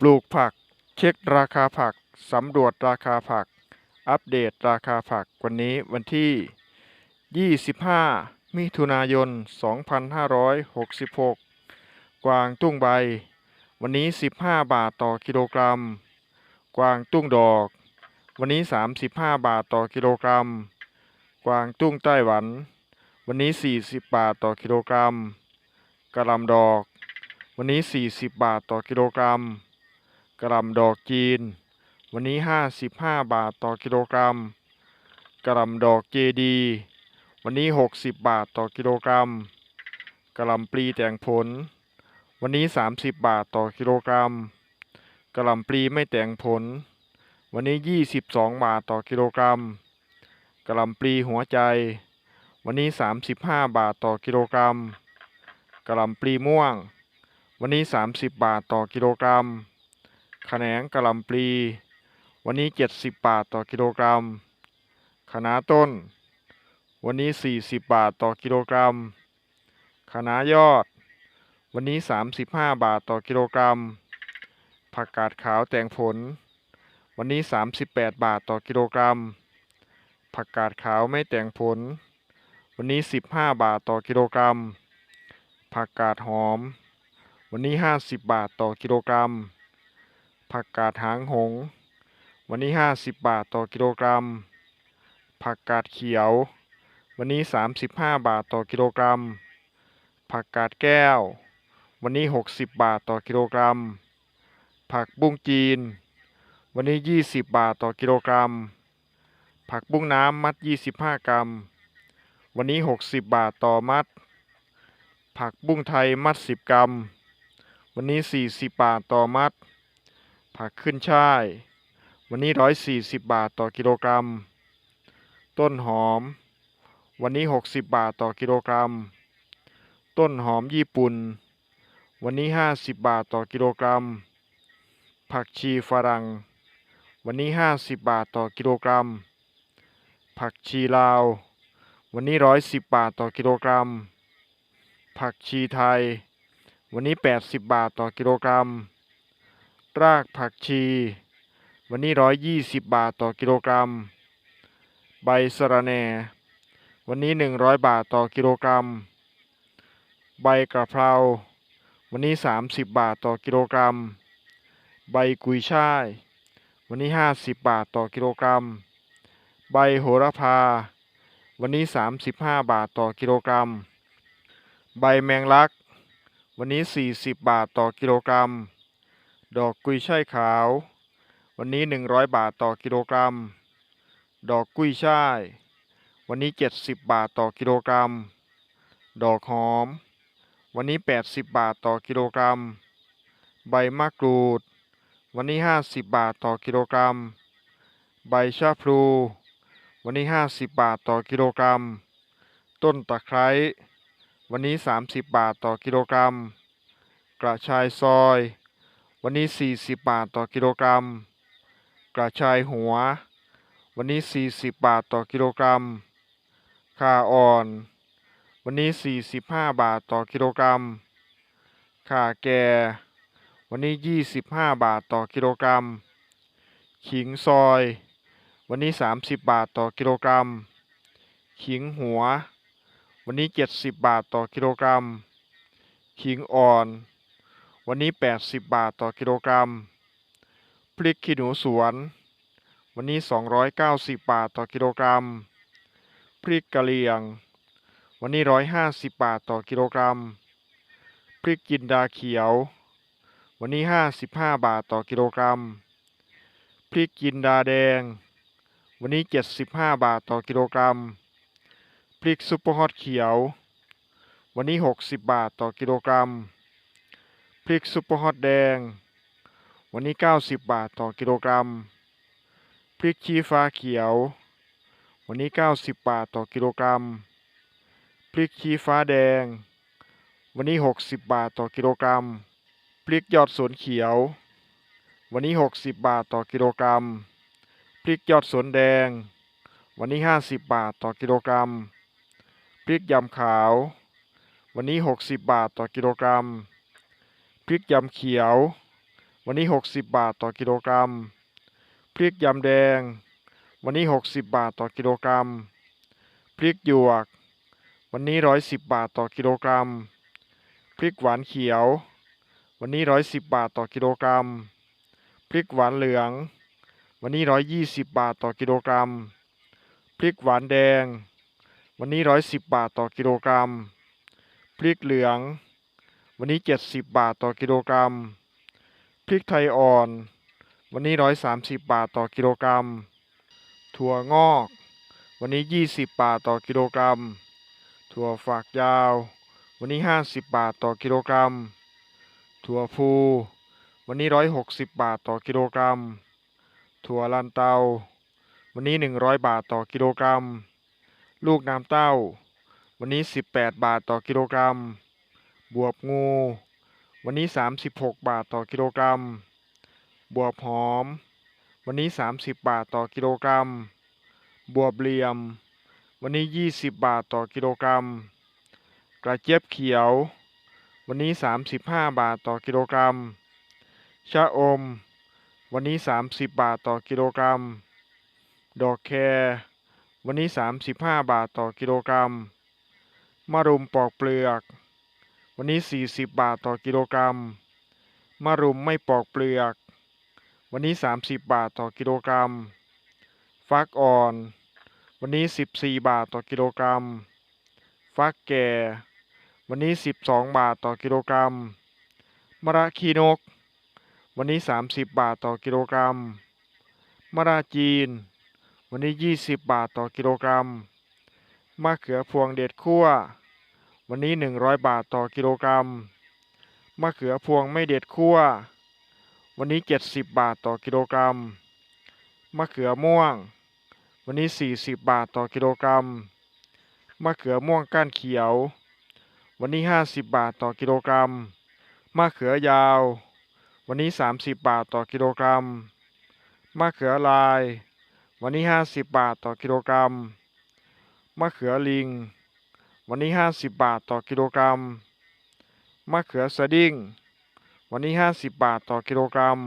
ปลูกผัก เช็คราคาผัก สำรวจราคาผัก อัปเดตราคาผักวันนี้วันที่ 25 มิถุนายน 2566 กวางตุ้งใบ วันนี้ 15 บาทต่อกิโลกรัม กวางตุ้งดอก วันนี้ 35 บาทต่อกิโลกรัม กวางตุ้งไต้หวัน วันนี้ 40 บาทต่อกิโลกรัมกระลำดอก วันนี้ 40 บาทต่อกิโลกรัม กะหล่ำดอกจีน วันนี้ 55 บาทต่อกิโลกรัมกะหล่ำดอกเจดี วันนี้ 60 บาทต่อกิโลกรัมกะหล่ำปลีแต่งผล วันนี้ 30 บาทต่อกิโลกรัมกะหล่ำปลีไม่แต่งผล วันนี้ 22 บาทต่อกิโลกรัมกะหล่ำปลีหัวใจ วันนี้ 35 บาทต่อกิโลกรัมกะหล่ำปลีม่วง วันนี้ 30 บาทต่อกิโลกรัม ขแขนงกะหล่ำปลี วันนี้ 70 บาทต่อกิโลกรัมคะน้าต้น วันนี้ 40 บาทต่อกิโลกรัมคะน้ายอด วันนี้ 35 บาทต่อกิโลกรัม ผักกาดขาวแตงผล วันนี้ 38 บาทต่อกิโลกรัม ผักกาดขาวไม่แตงผล วันนี้ 15 บาทต่อกิโลกรัม ผักกาดหอม วันนี้ 50 บาทต่อกิโลกรัม ผักกาดหางหง วันนี้ 50 บาทต่อกิโลกรัม ผักกาดเขียว วันนี้ 35 บาทต่อกิโลกรัม ผักกาดแก้ว วันนี้ 60 บาทต่อกิโลกรัม ผักบุ้งจีน วันนี้ 20 บาทต่อกิโลกรัม ผักบุ้งน้ำมัด 25 กรัม วันนี้ 60 บาทต่อมัด ผักบุ้งไทยมัด 10 กรัม วันนี้ 40 บาทต่อมัด ผักขึ้นช่าย วันนี้ 140 บาทต่อกิโลกรัม ต้นหอม วันนี้ 60 บาทต่อกิโลกรัม ต้นหอมญี่ปุ่น วันนี้ 50 บาทต่อกิโลกรัม ผักชีฝรั่ง วันนี้ 50 บาทต่อกิโลกรัม ผักชีลาว วันนี้ 110 บาทต่อกิโลกรัม ผักชีไทย วันนี้ 80 บาทต่อกิโลกรัม รากผักชี วันนี้ 120 บาทต่อกิโลกรัม ใบสะระแหน่ วันนี้ 100 บาทต่อกิโลกรัม ใบกระเพรา วันนี้ 30 บาทต่อกิโลกรัม ใบกุยช่าย วันนี้ 50 บาทต่อกิโลกรัม ใบโหระพา วันนี้ 35 บาทต่อกิโลกรัม ใบแมงลัก วันนี้ 40 บาทต่อกิโลกรัม ดอกกุยช่ายขาว วันนี้ 100 บาทต่อกิโลกรัม ดอกกุยช่าย วันนี้ 70 บาทต่อกิโลกรัม ดอกหอม วันนี้ 80 บาทต่อกิโลกรัม ใบมะกรูด วันนี้ 50 บาทต่อกิโลกรัม ใบชะพลู วันนี้ 50 บาทต่อกิโลกรัม ต้นตะไคร้ วันนี้ 30 บาทต่อกิโลกรัม กระชายซอย วันนี้ 40 บาทต่อกิโลกรัม กระชายหัว วันนี้ 40 บาทต่อกิโลกรัมข่าอ่อน วันนี้ 45 บาทต่อกิโลกรัมข่าแก่ วันนี้ 25 บาทต่อกิโลกรัม ขิงซอย วันนี้ 30 บาทต่อกิโลกรัม ขิงหัว วันนี้ 70 บาทต่อกิโลกรัม ขิงอ่อน วันนี้ 80 บาทต่อกิโลกรัม พริกขี้หนูสวน วันนี้ 290 บาทต่อกิโลกรัม พริกกะเหรี่ยง วันนี้ 150 บาทต่อกิโลกรัม พริกจินดาเขียว วันนี้ 55 บาทต่อกิโลกรัม พริกจินดาแดง วันนี้ 75 บาทต่อกิโลกรัม พริกซุปเปอร์ฮอตเขียว วันนี้ 60 บาทต่อกิโลกรัม พริกซุปเปอร์ฮอตแดง วันนี้ 90 บาทต่อกิโลกรัม พริกชี้ฟ้าเขียว วันนี้ 90 บาทต่อกิโลกรัม พริกชี้ฟ้าแดง วันนี้ 60 บาทต่อกิโลกรัม พริกยอดสวนเขียว วันนี้ 60 บาทต่อกิโลกรัม พริกยอดสวนแดง วันนี้ 50 บาทต่อกิโลกรัม พริกยำขาว วันนี้ 60 บาทต่อกิโลกรัม พริกยำเขียว วันนี้ 60 บาทต่อกิโลกรัม พริกยำแดง วันนี้ 60 บาทต่อกิโลกรัม พริกหยวก วันนี้ 110 บาทต่อกิโลกรัม พริกหวานเขียว วันนี้ 110 บาทต่อกิโลกรัม พริกหวานเหลือง วันนี้ 120 บาทต่อกิโลกรัม พริกหวานแดง วันนี้ 110 บาทต่อกิโลกรัม พริกเหลือง วันนี้ 70 บาทต่อกิโลกรัม พริกไทยอ่อน วันนี้ 130 บาทต่อกิโลกรัม ถั่วงอก วันนี้ 20 บาทต่อกิโลกรัม ถั่วฝักยาว วันนี้ 50 บาทต่อกิโลกรัม ถั่วพู วันนี้ 160 บาทต่อกิโลกรัม ถั่วลันเตา วันนี้ 100 บาทต่อกิโลกรัม ลูกน้ำเต้า วันนี้ 18 บาทต่อกิโลกรัม บวบงู วันนี้ 36 บาทต่อกิโลกรัม บวบหอม วันนี้ 30 บาทต่อกิโลกรัม บวบเหลี่ยม วันนี้ 20 บาทต่อกิโลกรัม กระเจี๊ยบเขียว วันนี้ 35 บาทต่อกิโลกรัม ชะอม วันนี้ 30 บาทต่อกิโลกรัม ดอกแครวันนี้ 35 บาทต่อกิโลกรัมมะรุมปอกเปลือก วันนี้ 40 บาทต่อกิโลกรัมมะรุมไม่ปอกเปลือก วันนี้ 30 บาทต่อกิโลกรัม ฟักอ่อน วันนี้ 14 บาทต่อกิโลกรัม ฟักแก่ วันนี้ 12 บาทต่อกิโลกรัม มะระขีนก วันนี้ 30 บาทต่อกิโลกรัม มะระจีน วันนี้ 20 บาทต่อกิโลกรัม มะเขือพวงเด็ดคั่ว วันนี้ 100 บาทต่อกิโลกรัม มะเขือพวงไม่เด็ดคั่ว วันนี้ 70 บาทต่อกิโลกรัม มะเขือม่วง วันนี้ 40 บาทต่อกิโลกรัม มะเขือม่วงก้านเขียว วันนี้ 50 บาทต่อกิโลกรัม มะเขือยาว วันนี้ 30 บาทต่อกิโลกรัม มะเขือลาย วันนี้ 50 บาทต่อกิโลกรัม มะเขือลิง วันนี้ 50 บาทต่อกิโลกรัม มะเขือสดิ้ง วันนี้ 50 บาทต่อกิโลกรัม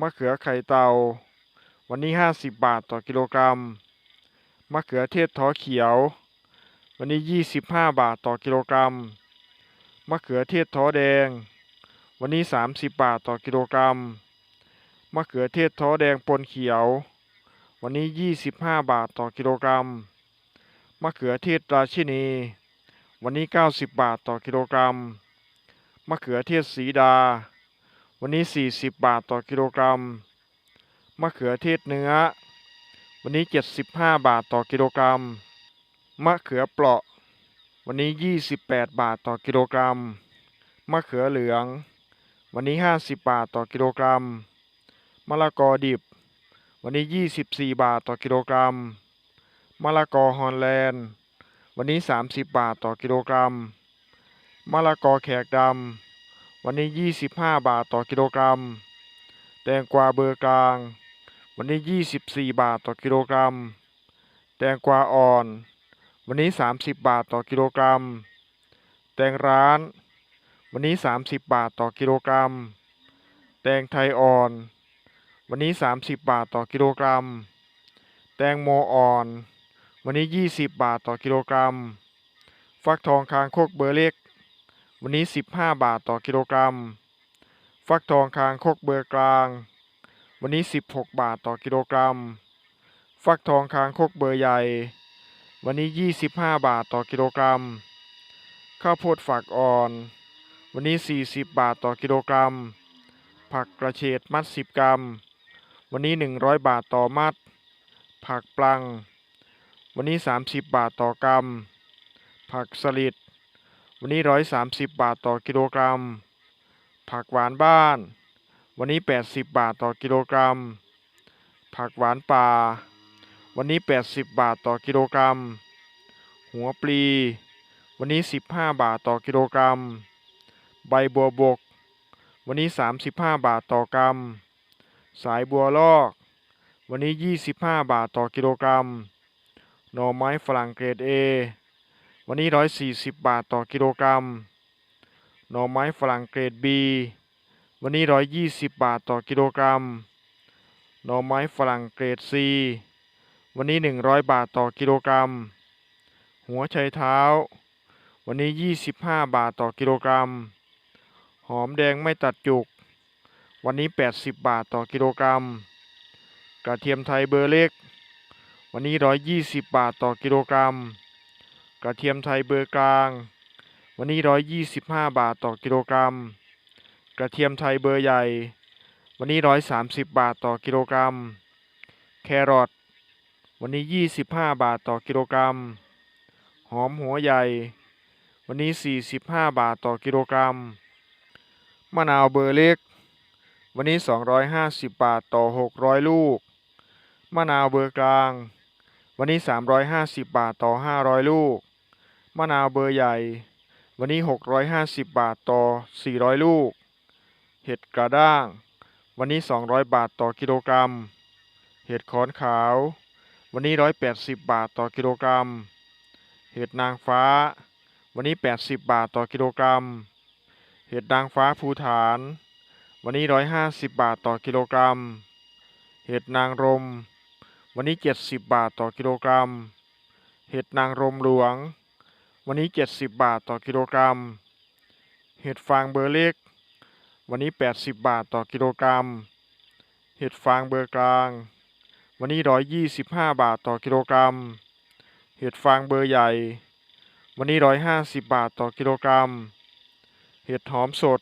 มะเขือไข่เตา วันนี้ 50 บาทต่อกิโลกรัม มะเขือเทศท้อเขียว วันนี้ 25 บาทต่อกิโลกรัม มะเขือเทศท้อแดง วันนี้ 30 บาทต่อกิโลกรัม มะเขือเทศท้อแดงปนเขียว วันนี้ 25 บาทต่อกิโลกรัม มะเขือเทศราชินี วันนี้ 90 บาทต่อกิโลกรัม มะเขือเทศสีดา วันนี้ 40 บาทต่อกิโลกรัม มะเขือเทศเนื้อ วันนี้ 75 บาทต่อกิโลกรัม มะเขือเปราะ วันนี้ 28 บาทต่อกิโลกรัม มะเขือเหลือง วันนี้ 50 บาทต่อกิโลกรัม มะละกอดิบ วันนี้ 24 บาทต่อกิโลกรัม มะละกอฮอลแลนด์ วันนี้ 30 บาทต่อกิโลกรัม มะละกอแขกดำ วันนี้ 25 บาทต่อกิโลกรัม แตงกวาเบอร์กลาง วันนี้ 24 บาทต่อกิโลกรัม แตงกวาอ่อน วันนี้ 30 บาทต่อกิโลกรัม แตงร้าน วันนี้ 30 บาทต่อกิโลกรัม แตงไทยอ่อน วันนี้ 30 บาทต่อกิโลกรัม แตงโมอ่อน วันนี้ 20 บาทต่อกิโลกรัม ฟักทองคางโคกเบอร์เล็ก วันนี้ 15 บาทต่อกิโลกรัม ฟักทองคางโคกเบอร์กลาง วันนี้ 16 บาทต่อกิโลกรัม ฟักทองคางโคกเบอร์ใหญ่ วันนี้ 25 บาทต่อกิโลกรัม ข้าวโพดฝักอ่อน วันนี้ 40 บาทต่อกิโลกรัม ผักกระเฉดมัด 10 กรัม วันนี้ 100 บาทต่อมัด ผักปลัง วันนี้ 30 บาทต่อกรัม ผักสลิด วันนี้ 130 บาทต่อกิโลกรัม ผักหวานบ้าน วันนี้ 80 บาทต่อกิโลกรัม ผักหวานป่า วันนี้ 80 บาทต่อกิโลกรัม หัวปลี วันนี้ 15 บาทต่อกิโลกรัม ใบบัวบก วันนี้ 35 บาทต่อกรัม สายบัวลอก วันนี้ 25 บาทต่อกิโลกรัม หน่อไม้ฝรั่งเกรด A วันนี้ 140 บาทต่อกิโลกรัม หน่อไม้ฝรั่งเกรด B วันวันนี้ร้อยยี่สิบบาทต่อกิโลกรัม หน่อไม้ฝรั่งเกรด C วันนี้หนึ่งร้อยบาทต่อกิโลกรัม หัวไชเท้า วันนี้ยี่สิบห้าบาทต่อกิโลกรัม หอมแดงไม่ตัดจุก วันนี้แปดสิบบาทต่อกิโลกรัม กระเทียมไทยเบอร์เล็ก วันนี้ร้อยยี่สิบบาทต่อกิโลกรัม กระเทียมไทยเบอร์กลาง วันนี้ร้อยยี่สิบห้าบาทต่อกิโลกรัม กระเทียมไทยเบอร์ใหญ่ วันนี้ร้อยสามสิบบาทต่อกิโลกรัม แครอท วันนี้ยี่สิบห้าบาทต่อกิโลกรัม หอมหัวใหญ่ วันนี้สี่สิบห้าบาทต่อกิโลกรัม มะนาวเบอร์เล็ก วันนี้สองร้อยห้าสิบบาทต่อหกร้อยลูก มะนาวเบอร์กลาง วันนี้สามร้อยห้าสิบบาทต่อห้าร้อยลูก มะนาวเบอร์ใหญ่ วันนี้หกร้อยห้าสิบบาทต่อสี่ร้อยลูก เห็ดกระด้าง วันนี้สองร้อยบาทต่อกิโลกรัม เห็ดขอนขาว วันนี้ร้อยแปดสิบบาทต่อกิโลกรัม เห็ดนางฟ้า วันนี้แปดสิบบาทต่อกิโลกรัม เห็ดนางฟ้าภูฐาน วันนี้ร้อยห้าสิบบาทต่อกิโลกรัม เห็ดนางรม วันนี้เจ็ดสิบบาทต่อกิโลกรัม เห็ดนางรมหลวง วันนี้เจ็ดสิบบาทต่อกิโลกรัม เห็ดฟางเบอร์เล็ก วันนี้แปดสิบบาทต่อกิโลกรัม เห็ดฟางเบอร์กลาง วันนี้ร้อยยี่สิบห้าบาทต่อกิโลกรัม เห็ดฟางเบอร์ใหญ่ วันนี้ร้อยห้าสิบบาทต่อกิโลกรัม เห็ดหอมสด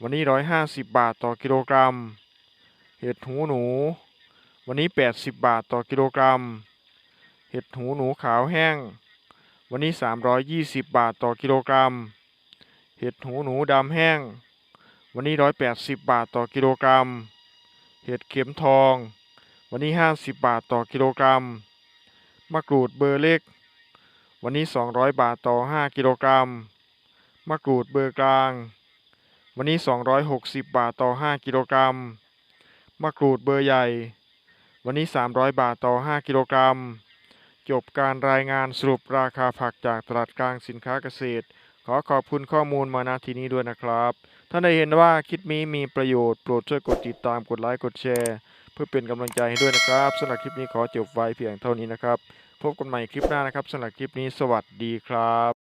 วันนี้ร้อยห้าสิบบาทต่อกิโลกรัม เห็ดหูหนู วันนี้แปดสิบบาทต่อกิโลกรัม เห็ดหูหนูขาวแห้ง วันนี้สามร้อยยี่สิบบาทต่อกิโลกรัม เห็ดหูหนูดำแห้ง วันนี้ร้อยแปดสิบบาทต่อกิโลกรัม เห็ดเข็มทอง วันนี้ห้าสิบบาทต่อกิโลกรัม มะกรูดเบอร์เล็ก วันนี้สองร้อยบาทต่อห้ากิโลกรัม มะกรูดเบอร์กลาง วันนี้สองร้อยหกสิบบาทต่อห้ากิโลกรัม มะกรูดเบอร์ใหญ่ วันนี้สามร้อยบาทต่อห้ากิโลกรัม จบการรายงานสรุปราคาผักจากตลาดกลางสินค้าเกษตร ขอขอบคุณข้อมูลมาณที่นี้ด้วยนะครับท่านใดเห็นว่าคลิปนี้มีประโยชน์โปรดช่วยกดติดตามกดไลค์กดแชร์ เพื่อเป็นกำลังใจให้ด้วยนะครับสำหรับคลิปนี้ขอจบไว้เพียงเท่านี้นะครับ พบกันใหม่คลิปหน้านะครับสำหรับคลิปนี้สวัสดีครับ